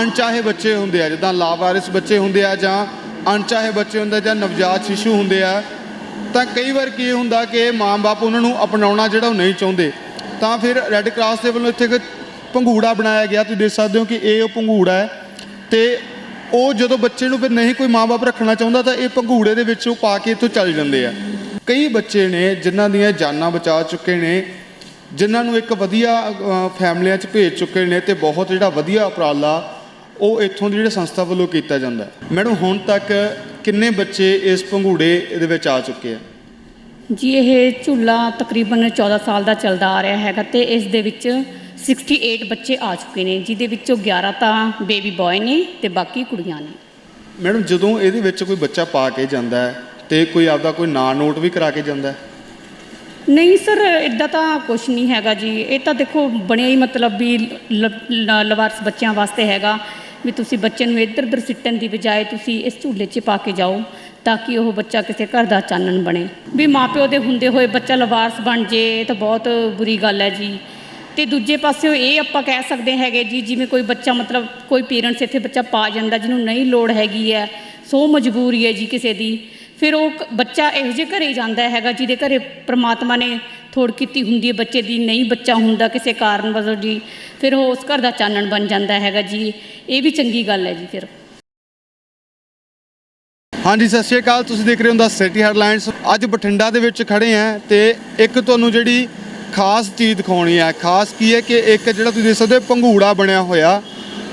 ਅਣਚਾਹੇ ਬੱਚੇ ਹੁੰਦੇ ਆ ਜਿੱਦਾਂ ਲਾਵਾਰਿਸ ਬੱਚੇ ਹੁੰਦੇ ਆ ਜਾਂ ਅਣਚਾਹੇ ਬੱਚੇ ਹੁੰਦੇ ਜਾਂ ਨਵਜਾਤ ਸ਼ਿਸ਼ੂ ਹੁੰਦੇ ਆ ਤਾਂ ਕਈ ਵਾਰ ਕੀ ਹੁੰਦਾ ਕਿ ਮਾਂ-ਬਾਪ ਉਹਨਾਂ ਨੂੰ ਅਪਣਾਉਣਾ ਜਿਹੜਾ ਉਹ ਨਹੀਂ ਚਾਹੁੰਦੇ। ਤਾਂ ਫਿਰ ਰੈੱਡ ਕਰਾਸ ਦੇ ਵੱਲੋਂ ਇੱਥੇ ਇੱਕ ਪੰਘੂੜਾ ਬਣਾਇਆ ਗਿਆ ਤੁਸੀਂ ਦੇਖ ਸਕਦੇ ਹੋ ਕਿ ਇਹ ਉਹ ਪੰਘੂੜਾ ਹੈ। ਤੇ ਉਹ ਜਦੋਂ ਬੱਚੇ ਨੂੰ ਫਿਰ ਨਹੀਂ ਕੋਈ ਮਾਂ-ਬਾਪ ਰੱਖਣਾ ਚਾਹੁੰਦਾ ਤਾਂ ਇਹ ਪੰਘੂੜੇ ਦੇ ਵਿੱਚ ਉਹ ਪਾ ਕੇ ਇੱਥੋਂ ਚੱਲ ਜਾਂਦੇ ਆ। ਕਈ ਬੱਚੇ ਨੇ ਜਿਨ੍ਹਾਂ ਦੀਆਂ ਜਾਨਾਂ ਬਚਾ ਚੁੱਕੇ ਨੇ ਜਿਨ੍ਹਾਂ ਨੂੰ ਇੱਕ ਵਧੀਆ ਅ, ਫੈਮਲੀਆਂ 'ਚ ਭੇਜ ਚੁੱਕੇ ਨੇ ਤੇ ਬਹੁਤ ਜਿਹੜਾ ਵਧੀਆ ਉਪਰਾਲਾ ਉਹ ਇੱਥੋਂ ਦੀ ਜਿਹੜੇ ਸੰਸਥਾ ਵੱਲੋਂ ਕੀਤਾ ਜਾਂਦਾ ਮੈਡਮ ਹੁਣ ਤੱਕ ਕਿੰਨੇ ਬੱਚੇ ਇਸ ਪੰਘੂੜੇ ਦੇ ਵਿੱਚ ਆ ਚੁੱਕੇ ਆ? ਜੀ ਇਹ ਝੂਲਾ ਤਕਰੀਬਨ 14 ਸਾਲ ਦਾ ਚੱਲਦਾ ਆ ਰਿਹਾ ਹੈਗਾ ਤੇ ਇਸ ਦੇ ਵਿੱਚ 68 ਬੱਚੇ ਆ ਚੁੱਕੇ ਨੇ ਜਿਹਦੇ ਵਿੱਚੋਂ 11 ਤਾਂ ਬੇਬੀ ਬॉय ਨੇ ਤੇ ਬਾਕੀ ਕੁੜੀਆਂ ਨੇ। ਮੈਡਮ ਜਦੋਂ ਇਹਦੇ ਵਿੱਚ ਕੋਈ ਬੱਚਾ ਪਾ ਕੇ ਜਾਂਦਾ ਹੈ ਤੇ ਕੋਈ ਆਪਦਾ ਕੋਈ ਨਾਂ ਨੋਟ ਵੀ ਕਰਾ ਕੇ ਜਾਂਦਾ ਹੈ? ਨਹੀਂ ਸਰ ਇਦਾਂ ਤਾਂ ਕੁਝ ਨਹੀਂ ਹੈਗਾ ਜੀ। ਇਹ ਤਾਂ ਦੇਖੋ ਬਣਿਆ ਹੀ ਮਤਲਬ ਵੀ ਲਵਾਰਸ ਬੱਚਿਆਂ ਵਾਸਤੇ ਹੈਗਾ। ਵੀ ਤੁਸੀਂ ਬੱਚੇ ਨੂੰ ਇੱਧਰ ਉੱਧਰ ਸਿੱਟਣ ਦੀ ਬਜਾਏ ਤੁਸੀਂ ਇਸ ਝੂਲੇ 'ਚ ਪਾ ਕੇ ਜਾਓ ਤਾਂ ਕਿ ਉਹ ਬੱਚਾ ਕਿਸੇ ਘਰ ਦਾ ਚਾਨਣ ਬਣੇ। ਵੀ ਮਾਪਿਓ ਦੇ ਹੁੰਦੇ ਹੋਏ ਬੱਚਾ ਲਵਾਰਸ ਬਣ ਜੇ ਤਾਂ ਬਹੁਤ ਬੁਰੀ ਗੱਲ ਹੈ ਜੀ। ਤੇ ਦੂਜੇ ਪਾਸਿਓਂ ਇਹ ਆਪਾਂ ਕਹਿ ਸਕਦੇ ਹੈਗੇ ਜੀ, ਜਿਵੇਂ ਕੋਈ ਬੱਚਾ ਮਤਲਬ ਕੋਈ ਪੇਰੈਂਟਸ ਇੱਥੇ ਬੱਚਾ ਪਾ ਜਾਂਦਾ, ਜਿਹਨੂੰ ਨਹੀਂ ਲੋੜ ਹੈਗੀ ਹੈ, ਸੋ ਮਜਬੂਰੀ ਹੈ ਜੀ ਕਿਸੇ ਦੀ। ਫਿਰ ਉਹ ਕ- ਬੱਚਾ ਇਹੋ ਜਿਹੇ ਘਰੇ ਜਾਂਦਾ ਹੈਗਾ ਜਿਹਦੇ ਘਰੇ ਪ੍ਰਮਾਤਮਾ ਨੇ ਥੋੜ ਕੀਤੀ ਹੁੰਦੀ ਹੈ ਬੱਚੇ ਦੀ, ਨਹੀਂ ਬੱਚਾ ਹੁੰਦਾ ਕਿਸੇ ਕਾਰਨ ਵਜੋਂ ਜੀ, ਫਿਰ ਉਹ ਉਸ ਘਰ ਦਾ ਚਾਨਣ ਬਣ ਜਾਂਦਾ ਹੈਗਾ ਜੀ। ਇਹ ਵੀ ਚੰਗੀ ਗੱਲ ਹੈ ਜੀ ਫਿਰ। ਹਾਂਜੀ, ਸਤਿ ਸ਼੍ਰੀ ਅਕਾਲ। ਤੁਸੀਂ ਦੇਖ ਰਹੇ ਹੋ ਦਾ ਸਿਟੀ ਹੈਡਲਾਈਨਸ। ਅੱਜ ਬਠਿੰਡਾ ਦੇ ਵਿੱਚ ਖੜੇ ਆ ਤੇ ਇੱਕ ਤੁਹਾਨੂੰ ਜਿਹੜੀ ਖਾਸ ਚੀਜ਼ ਦਿਖਾਉਣੀ ਹੈ, ਖਾਸ ਕੀ ਹੈ ਕਿ ਇੱਕ ਜਿਹੜਾ ਤੁਸੀਂ ਦੇਖ ਸਕਦੇ ਹੋ, ਪੰਘੂੜਾ ਬਣਿਆ ਹੋਇਆ,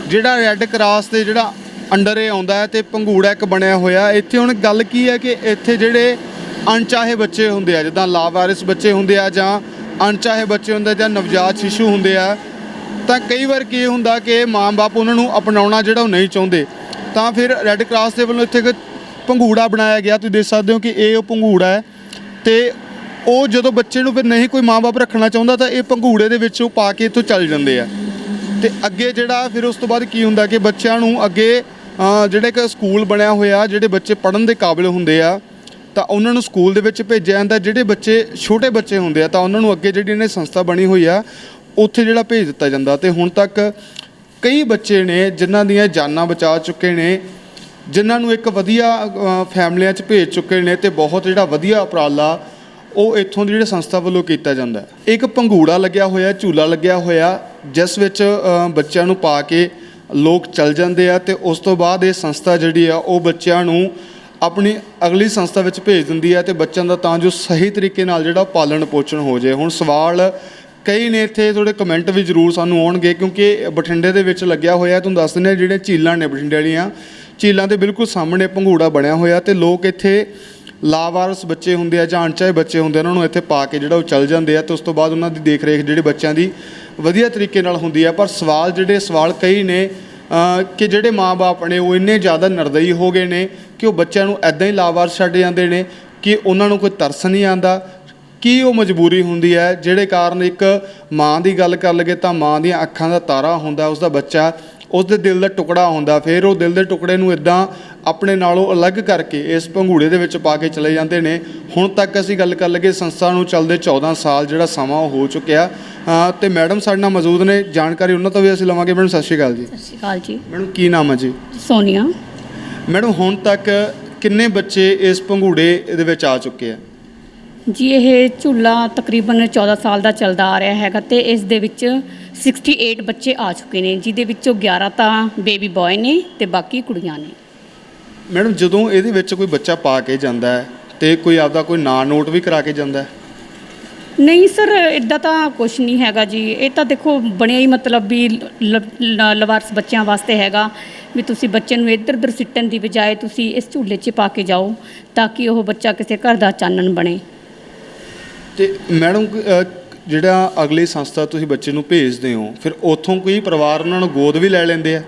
ਜਿਹੜਾ ਰੈੱਡ ਕਰਾਸ ਤੇ ਜਿਹੜਾ ਅੰਡਰ ਇਹ ਆਉਂਦਾ ਹੈ ਤੇ ਪੰਘੂੜਾ ਇੱਕ ਬਣਿਆ ਹੋਇਆ ਇੱਥੇ ਹੁਣ ਗੱਲ ਕੀ ਹੈ ਕਿ ਇੱਥੇ ਜਿਹੜੇ ਅਣਚਾਹੇ ਬੱਚੇ ਹੁੰਦੇ ਆ, ਜਿੱਦਾਂ ਲਾਵਾਰਿਸ ਬੱਚੇ ਹੁੰਦੇ ਆ ਜਾਂ ਅਣਚਾਹੇ ਬੱਚੇ ਹੁੰਦੇ ਜਾਂ ਨਵਜਾਤ ਸ਼ਿਸ਼ੂ ਹੁੰਦੇ ਆ, ਤਾਂ ਕਈ ਵਾਰ ਕੀ ਹੁੰਦਾ ਕਿ ਮਾਂ-ਬਾਪ ਉਹਨਾਂ ਨੂੰ ਅਪਣਾਉਣਾ ਜਿਹੜਾ ਉਹ ਨਹੀਂ ਚਾਹੁੰਦੇ। ਤਾਂ ਫਿਰ ਰੈੱਡ ਕਰਾਸ ਦੇ ਵੱਲੋਂ ਇੱਥੇ ਇੱਕ ਪੰਘੂੜਾ ਬਣਾਇਆ ਗਿਆ। ਤੁਸੀਂ ਦੇਖ ਸਕਦੇ ਹੋ ਕਿ ਇਹ ਉਹ ਪੰਘੂੜਾ ਹੈ ਤੇ ਉਹ ਜਦੋਂ ਬੱਚੇ ਨੂੰ ਫਿਰ ਨਹੀਂ ਕੋਈ ਮਾਂ-ਬਾਪ ਰੱਖਣਾ ਚਾਹੁੰਦਾ ਤਾਂ ਇਹ ਪੰਘੂੜੇ ਦੇ ਵਿੱਚ ਉਹ ਪਾ ਕੇ ਇੱਥੋਂ ਚੱਲ ਜਾਂਦੇ ਆ। ਤੇ ਅੱਗੇ ਜਿਹੜਾ ਫਿਰ ਉਸ ਤੋਂ ਬਾਅਦ ਕੀ ਹੁੰਦਾ ਕਿ ਬੱਚਿਆਂ ਨੂੰ ਅੱਗੇ ਜਿਹੜੇ ਇੱਕ ਸਕੂਲ ਬਣਿਆ ਹੋਇਆ ਜਿਹੜੇ ਬੱਚੇ ਪੜ੍ਹਨ ਦੇ ਕਾਬਿਲ ਹੁੰਦੇ ਆ ਤਾਂ ਉਹਨਾਂ ਨੂੰ ਸਕੂਲ ਦੇ ਵਿੱਚ ਭੇਜਿਆ ਜਾਂਦਾ। ਜਿਹੜੇ ਬੱਚੇ ਛੋਟੇ ਬੱਚੇ ਹੁੰਦੇ ਆ ਤਾਂ ਉਹਨਾਂ ਨੂੰ ਅੱਗੇ ਜਿਹੜੀ ਇਹਨੇ ਸੰਸਥਾ ਬਣੀ ਹੋਈ ਆ ਉੱਥੇ ਜਿਹੜਾ ਭੇਜ ਦਿੱਤਾ ਜਾਂਦਾ। ਤੇ ਹੁਣ ਤੱਕ ਕਈ ਬੱਚੇ ਨੇ ਜਿਨ੍ਹਾਂ ਦੀਆਂ ਜਾਨਾਂ ਬਚਾ ਚੁੱਕੇ ਨੇ ਜਿਨ੍ਹਾਂ ਨੂੰ ਇੱਕ ਵਧੀਆ ਅ, ਫੈਮਲੀਆਂ 'ਚ ਭੇਜ ਚੁੱਕੇ ਨੇ ਤੇ ਬਹੁਤ ਜਿਹੜਾ ਵਧੀਆ ਉਪਰਾਲਾ ਉਹ ਇੱਥੋਂ ਦੀ ਜਿਹੜੇ ਸੰਸਥਾ ਵੱਲੋਂ ਕੀਤਾ ਜਾਂਦਾ। ਇੱਕ ਪੰਘੂੜਾ ਲੱਗਿਆ ਹੋਇਆ ਝੂਲਾ ਲੱਗਿਆ ਹੋਇਆ ਜਿਸ ਵਿੱਚ ਬੱਚਿਆਂ ਨੂੰ ਪਾ ਕੇ ਲੋਕ ਚੱਲ ਜਾਂਦੇ ਆ ਤੇ ਉਸ ਤੋਂ ਬਾਅਦ ਇਹ ਸੰਸਥਾ ਜਿਹੜੀ ਆ, ਉਹ ਬੱਚਿਆਂ ਨੂੰ ਆਪਣੀ ਅਗਲੀ ਸੰਸਥਾ ਵਿੱਚ ਭੇਜ ਦਿੰਦੀ ਹੈ ਤੇ ਬੱਚਿਆਂ ਦਾ ਤਾਂ ਜੋ ਸਹੀ ਤਰੀਕੇ ਨਾਲ ਜਿਹੜਾ ਪਾਲਣ ਪੋਸ਼ਣ ਹੋ ਜਾਏ। ਹੁਣ ਸਵਾਲ ਕਈ ਨੇ ਇੱਥੇ ਥੋੜੇ ਕਮੈਂਟ ਵੀ ਜ਼ਰੂਰ ਸਾਨੂੰ ਆਉਣਗੇ ਕਿਉਂਕਿ ਬਠਿੰਡੇ ਦੇ ਵਿੱਚ ਲੱਗਿਆ ਹੋਇਆ, ਤੁਹਾਨੂੰ ਦੱਸ ਦਿੰਦੇ ਹਾਂ ਜਿਹੜੇ ਝੀਲਾਂ ਨੇ ਬਠਿੰਡੇ ਵਾਲੀਆਂ, ਝੀਲਾਂ ਦੇ ਬਿਲਕੁਲ ਸਾਹਮਣੇ ਪੰਘੂੜਾ ਬਣਿਆ ਹੋਇਆ ਤੇ ਲੋਕ ਇੱਥੇ ਲਾਵਾਰਸ ਬੱਚੇ ਹੁੰਦੇ ਆ ਜਾਂ ਅਣਚਾਹੇ ਬੱਚੇ ਹੁੰਦੇ ਆ, ਉਹਨਾਂ ਨੂੰ ਇੱਥੇ ਪਾ ਕੇ ਜਿਹੜਾ ਉਹ ਚੱਲ ਜਾਂਦੇ ਆ ਤੇ ਉਸ ਤੋਂ ਬਾਅਦ ਉਹਨਾਂ ਦੀ ਦੇਖ ਰੇਖ ਜਿਹੜੇ ਬੱਚਿਆਂ ਦੀ ਵਧੀਆ ਤਰੀਕੇ ਨਾਲ ਹੁੰਦੀ ਹੈ, ਪਰ ਸਵਾਲ ਜਿਹੜੇ, ਸਵਾਲ ਕਈ ਨੇ ਕਿ ਜਿਹੜੇ ਮਾਪੇ ਨੇ ਉਹ ਇੰਨੇ ਜ਼ਿਆਦਾ ਨਰਦਈ ਹੋ ਗਏ ਨੇ ਕਿ ਉਹ ਬੱਚਿਆਂ ਨੂੰ ਐਦਾਂ ਹੀ ਲਾਵਾਰ ਛੱਡ ਜਾਂਦੇ ਨੇ ਕਿ ਉਹਨਾਂ ਨੂੰ ਕੋਈ ਤਰਸ ਨਹੀਂ ਆਂਦਾ ਕੀ ਉਹ ਮਜਬੂਰੀ ਹੁੰਦੀ ਹੈ? ਜਿਹੜੇ ਕਾਰਨ ਇੱਕ ਮਾਂ ਦੀ ਗੱਲ ਕਰ ਲਗੇ ਤਾਂ ਮਾਂ ਦੀਆਂ ਅੱਖਾਂ ਦਾ ਤਾਰਾ ਹੁੰਦਾ ਉਸ ਦਾ ਬੱਚਾ ਉਸ ਦੇ ਦਿਲ ਦਾ ਟੁਕੜਾ ਹੁੰਦਾ ਫਿਰ ਉਹ ਦਿਲ ਦੇ ਟੁਕੜੇ ਨੂੰ ਇਦਾਂ ਆਪਣੇ ਨਾਲੋਂ ਅਲੱਗ ਕਰਕੇ ਇਸ ਪੰਘੂੜੇ ਦੇ ਵਿੱਚ ਪਾ ਕੇ ਚਲੇ ਜਾਂਦੇ ਨੇ। ਹੁਣ ਤੱਕ ਅਸੀਂ ਗੱਲ ਕਰ ਲਗੇ ਸੰਸਥਾ ਨੂੰ ਚੱਲਦੇ 14 ਸਾਲ ਜਿਹੜਾ ਸਮਾਂ ਉਹ ਹੋ ਚੁੱਕਿਆ। ਤੇ ਮੈਡਮ ਸਾਡੇ ਨਾਲ ਮੌਜੂਦ ਨੇ ਜਾਣਕਾਰੀ ਉਹਨਾਂ ਤੋਂ ਵੀ ਅਸੀਂ ਲਵਾਂਗੇ। ਮੈਡਮ ਸਤਿ ਸ਼੍ਰੀ ਅਕਾਲ ਜੀ। ਸਤਿ ਸ਼੍ਰੀ ਅਕਾਲ ਜੀ। ਮੈਡਮ ਕੀ ਨਾਮ ਹੈ ਜੀ? ਸੋਨੀਆ। ਮੈਡਮ ਹੁਣ ਤੱਕ ਕਿੰਨੇ ਬੱਚੇ ਇਸ ਪੰਘੂੜੇ ਦੇ ਵਿੱਚ ਆ ਚੁੱਕੇ ਆ? ਜੀ ਇਹ ਝੂਲਾ ਤਕਰੀਬਨ 14 ਸਾਲ ਦਾ ਚੱਲਦਾ ਆ ਰਿਹਾ ਹੈਗਾ ਤੇ ਇਸ ਦੇ ਵਿੱਚ 68 ਬੱਚੇ ਆ ਚੁੱਕੇ ਨੇ ਜਿਹਦੇ ਵਿੱਚੋਂ 11 ਤਾਂ ਬੇਬੀ ਬॉय ਨੇ ਤੇ ਬਾਕੀ ਕੁੜੀਆਂ ਨੇ। ਮੈਡਮ ਜਦੋਂ ਇਹਦੇ ਵਿੱਚ ਕੋਈ ਬੱਚਾ ਪਾ ਕੇ ਜਾਂਦਾ ਹੈ ਤੇ ਕੋਈ ਆਪਦਾ ਕੋਈ ਨਾਂ ਨੋਟ ਵੀ ਕਰਾ ਕੇ ਜਾਂਦਾ ਹੈ? ਨਹੀਂ ਸਰ ਇਦਾਂ ਤਾਂ ਕੁਝ ਨਹੀਂ ਹੈਗਾ ਜੀ। ਇਹ ਤਾਂ ਦੇਖੋ ਬਣਿਆ ਹੀ ਮਤਲਬ ਵੀ ਲਵਾਰਸ ਬੱਚਿਆਂ ਵਾਸਤੇ ਹੈਗਾ ਵੀ ਤੁਸੀਂ ਬੱਚੇ ਨੂੰ ਇੱਧਰ ਉੱਧਰ ਸਿੱਟਣ ਦੀ ਬਜਾਏ ਤੁਸੀਂ ਇਸ ਝੂਲੇ 'ਚ ਪਾ ਕੇ ਜਾਓ ਤਾਂ ਕਿ ਉਹ ਬੱਚਾ ਕਿਸੇ ਘਰ ਦਾ ਚਾਨਣ ਬਣੇ। ਤੇ ਮੈਡਮ ਜਿਹੜਾ ਅਗਲੀ ਸੰਸਥਾ ਤੁਸੀਂ ਬੱਚੇ ਨੂੰ ਭੇਜਦੇ ਹੋ ਫਿਰ ਉੱਥੋਂ ਕੋਈ ਪਰਿਵਾਰ ਉਹਨਾਂ ਨੂੰ ਗੋਦ ਵੀ ਲੈ ਲੈਂਦੇ ਆ?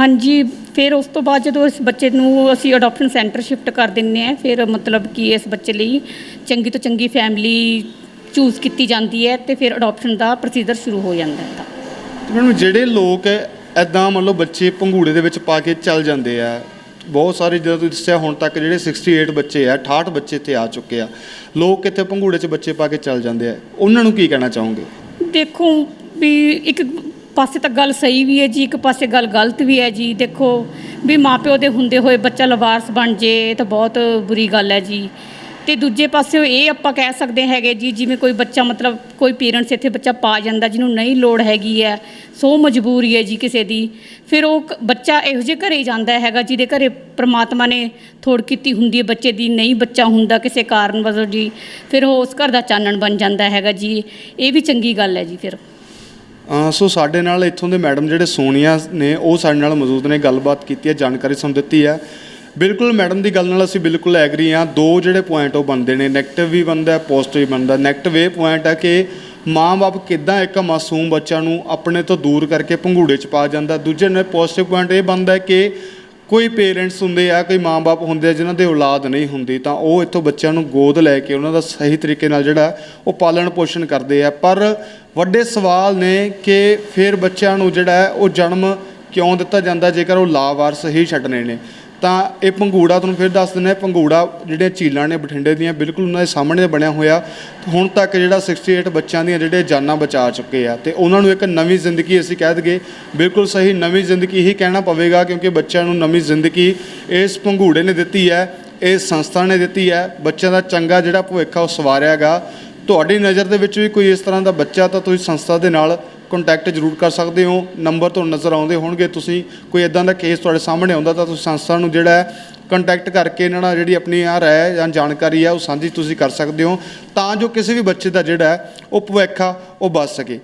ਹਾਂਜੀ ਫਿਰ ਉਸ ਤੋਂ ਬਾਅਦ ਜਦੋਂ ਇਸ ਬੱਚੇ ਨੂੰ ਅਸੀਂ ਅਡਾਪਸ਼ਨ ਸੈਂਟਰ ਸ਼ਿਫਟ ਕਰ ਦਿੰਨੇ ਆ ਫਿਰ ਮਤਲਬ ਕਿ ਇਸ ਬੱਚੇ ਲਈ ਚੰਗੀ ਤੋਂ ਚੰਗੀ ਫੈਮਿਲੀ ਚੂਜ਼ ਕੀਤੀ ਜਾਂਦੀ ਹੈ ਤੇ ਫਿਰ ਅਡਾਪਸ਼ਨ ਦਾ ਪ੍ਰੋਸੀਜਰ ਸ਼ੁਰੂ ਹੋ ਜਾਂਦਾ ਹੈ ਤਾਂ। ਮੈਡਮ ਜਿਹੜੇ ਲੋਕ ਐਦਾਂ ਮੰਨ ਲਓ ਬੱਚੇ ਪੰਘੂੜੇ ਦੇ ਵਿੱਚ ਪਾ ਕੇ ਚੱਲ ਜਾਂਦੇ ਆ ਬਹੁਤ ਸਾਰੇ ਜਦੋਂ ਤੁਸੀਂ ਦੱਸਿਆ ਹੁਣ ਤੱਕ ਜਿਹੜੇ 68 ਬੱਚੇ ਆ 68 ਬੱਚੇ ਇੱਥੇ ਆ ਚੁੱਕੇ ਆ, ਲੋਕ ਇੱਥੇ ਪੰਘੂੜੇ 'ਚ ਬੱਚੇ ਪਾ ਕੇ ਚੱਲ ਜਾਂਦੇ ਆ। ਉਹਨਾਂ ਨੂੰ ਕੀ ਕਹਿਣਾ ਚਾਹੋਗੇ? ਦੇਖੋ ਵੀ ਇੱਕ ਪਾਸੇ ਤਾਂ ਗੱਲ ਸਹੀ ਵੀ ਹੈ ਜੀ, ਇੱਕ ਪਾਸੇ ਗੱਲ ਗਲਤ ਵੀ ਹੈ ਜੀ। ਦੇਖੋ ਵੀ ਮਾਪਿਓ ਦੇ ਹੁੰਦੇ ਹੋਏ ਬੱਚਾ ਲਵਾਰਸ ਬਣ ਜੇ ਤਾਂ ਬਹੁਤ ਬੁਰੀ ਗੱਲ ਹੈ ਜੀ। ਤੇ ਦੂਜੇ ਪਾਸੇ ਇਹ ਆਪਾਂ ਕਹਿ ਸਕਦੇ ਹੈਗੇ ਜੀ, ਜਿਵੇਂ ਕੋਈ ਬੱਚਾ ਮਤਲਬ ਕੋਈ ਪੇਰੈਂਟਸ ਇੱਥੇ ਬੱਚਾ ਪਾ ਜਾਂਦਾ ਜਿਹਨੂੰ ਨਹੀਂ ਲੋੜ ਹੈਗੀ ਹੈ, ਸੋ ਮਜਬੂਰੀ ਹੈ ਜੀ ਕਿਸੇ ਦੀ। ਫਿਰ ਉਹ ਕ- ਬੱਚਾ ਇਹੋ ਜਿਹੇ ਘਰੇ ਹੀ ਜਾਂਦਾ ਹੈਗਾ ਜਿਹਦੇ ਘਰੇ ਪ੍ਰਮਾਤਮਾ ਨੇ ਥੋੜ ਕੀਤੀ ਹੁੰਦੀ ਹੈ ਬੱਚੇ ਦੀ, ਨਹੀਂ ਬੱਚਾ ਹੁੰਦਾ ਕਿਸੇ ਕਾਰਨ ਵਜੋਂ ਜੀ। ਫਿਰ ਉਹ ਉਸ ਘਰ ਦਾ ਚਾਨਣ ਬਣ ਜਾਂਦਾ ਹੈਗਾ ਜੀ। ਇਹ ਵੀ ਚੰਗੀ ਗੱਲ ਹੈ ਜੀ ਫਿਰ। ਸੋ ਸਾਡੇ ਨਾਲ ਇੱਥੋਂ ਦੇ ਮੈਡਮ ਜਿਹੜੇ ਸੋਨੀਆ ਨੇ, ਉਹ ਸਾਡੇ ਨਾਲ ਮੌਜੂਦ ਨੇ, ਗੱਲਬਾਤ ਕੀਤੀ ਹੈ, ਜਾਣਕਾਰੀ ਸਾਨੂੰ ਦਿੱਤੀ ਹੈ। ਬਿਲਕੁਲ ਮੈਡਮ ਦੀ ਗੱਲ ਨਾਲ ਅਸੀਂ ਬਿਲਕੁਲ ਐਗਰੀ ਹਾਂ। ਦੋ ਜਿਹੜੇ ਪੁਆਇੰਟ ਉਹ ਬਣਦੇ ਨੇ 네ਗੇਟਿਵ ਵੀ ਬਣਦਾ ਪੋਜ਼ਿਟਿਵ ਵੀ ਬਣਦਾ 네ਗੇਟਿਵ ਇਹ ਪੁਆਇੰਟ ਹੈ ਕਿ ਮਾਂ-ਬਾਪ ਕਿੱਦਾਂ ਇੱਕ ਮਾਸੂਮ ਬੱਚਾ ਨੂੰ ਆਪਣੇ ਤੋਂ ਦੂਰ ਕਰਕੇ ਪੰਘੂੜੇ 'ਚ ਪਾ ਜਾਂਦਾ। ਦੂਜੇ ਨੇ ਪੋਜ਼ਿਟਿਵ ਪੁਆਇੰਟ ਇਹ ਬਣਦਾ ਕਿ ਕੋਈ ਪੇਰੈਂਟਸ ਹੁੰਦੇ ਆ, ਕੋਈ ਮਾਂ-ਬਾਪ ਹੁੰਦੇ ਆ, ਜਿਨ੍ਹਾਂ ਦੇ ਔਲਾਦ ਨਹੀਂ ਹੁੰਦੀ, ਤਾਂ ਉਹ ਇੱਥੋਂ ਬੱਚਿਆਂ ਨੂੰ ਗੋਦ ਲੈ ਕੇ ਉਹਨਾਂ ਦਾ ਸਹੀ ਤਰੀਕੇ ਨਾਲ ਜਿਹੜਾ ਉਹ ਪਾਲਣ ਪੋਸ਼ਣ ਕਰਦੇ ਆ। ਪਰ ਵੱਡੇ ਸਵਾਲ ਨੇ ਕਿ ਫਿਰ ਬੱਚਿਆਂ ਨੂੰ ਜਿਹੜਾ ਉਹ ਜਨਮ ਕਿਉਂ ਦਿੱਤਾ ਜਾਂਦਾ, ਜੇਕਰ ਉਹ ਲਾਵਾਰਸ ਹੀ ਛੱਡਣੇ ਨੇ। ਤਾਂ ਇਹ ਪੰਘੂੜਾ ਤੁਹਾਨੂੰ ਫਿਰ ਦੱਸ ਦਿੰਦੇ ਹਾਂ, ਪੰਘੂੜਾ ਜਿਹੜੀਆਂ ਝੀਲਾਂ ਨੇ, ਬਠਿੰਡੇ ਦੀਆਂ, ਬਿਲਕੁਲ ਉਹਨਾਂ ਦੇ ਸਾਹਮਣੇ ਬਣਿਆ ਹੋਇਆ। ਹੁਣ ਤੱਕ ਜਿਹੜਾ 68 ਬੱਚਿਆਂ ਦੀਆਂ ਜਿਹੜੇ ਜਾਨਾਂ ਬਚਾ ਚੁੱਕੇ ਆ, ਤੇ ਉਹਨਾਂ ਨੂੰ ਇੱਕ ਨਵੀਂ ਜ਼ਿੰਦਗੀ ਅਸੀਂ ਕਹਿ ਦਈਏ, ਬਿਲਕੁਲ ਸਹੀ ਨਵੀਂ ਜ਼ਿੰਦਗੀ ਹੀ ਕਹਿਣਾ ਪਵੇਗਾ, ਕਿਉਂਕਿ ਬੱਚਿਆਂ ਨੂੰ ਨਵੀਂ ਜ਼ਿੰਦਗੀ ਇਸ ਪੰਘੂੜੇ ਨੇ ਦਿੱਤੀ ਹੈ, ਇਸ ਸੰਸਥਾ ਨੇ ਦਿੱਤੀ ਹੈ। ਬੱਚਿਆਂ ਦਾ ਚੰਗਾ ਜਿਹੜਾ ਭਵਿੱਖ ਆ, ਉਹ ਸਵਾਰਿਆਗਾ ਤੁਹਾਡੀ ਨਜ਼ਰ ਦੇ ਵਿੱਚ ਵੀ ਕੋਈ ਇਸ ਤਰ੍ਹਾਂ ਦਾ ਬੱਚਾ ਤਾਂ ਤੁਸੀਂ ਸੰਸਥਾ ਦੇ ਨਾਲ ਕੰਟੈਕਟ ਜ਼ਰੂਰ ਕਰ ਸਕਦੇ ਹੋ। ਨੰਬਰ ਤੁਹਾਨੂੰ ਨਜ਼ਰ ਆਉਂਦੇ ਹੋਣਗੇ। ਤੁਸੀਂ ਕੋਈ ਇਦਾਂ ਦਾ ਕੇਸ ਤੁਹਾਡੇ ਸਾਹਮਣੇ ਆਉਂਦਾ ਤਾਂ ਤੁਸੀਂ ਸੰਸਥਾ ਨੂੰ ਜਿਹੜਾ ਹੈ ਕੰਟੈਕਟ ਕਰਕੇ ਇਹਨਾਂ ਨਾਲ ਜਿਹੜੀ ਆਪਣੀ ਆ ਰਾਏ ਜਾਂ ਜਾਣਕਾਰੀ ਆ ਉਹ ਸਾਂਝੀ ਤੁਸੀਂ ਕਰ ਸਕਦੇ ਹੋ। ਤਾਂ ਜੋ ਕਿਸੇ ਵੀ ਬੱਚੇ ਦਾ ਜਿਹੜਾ ਹੈ ਉਹ ਭਵਿੱਖ ਆ, ਉਹ ਬਚ ਸਕੇ।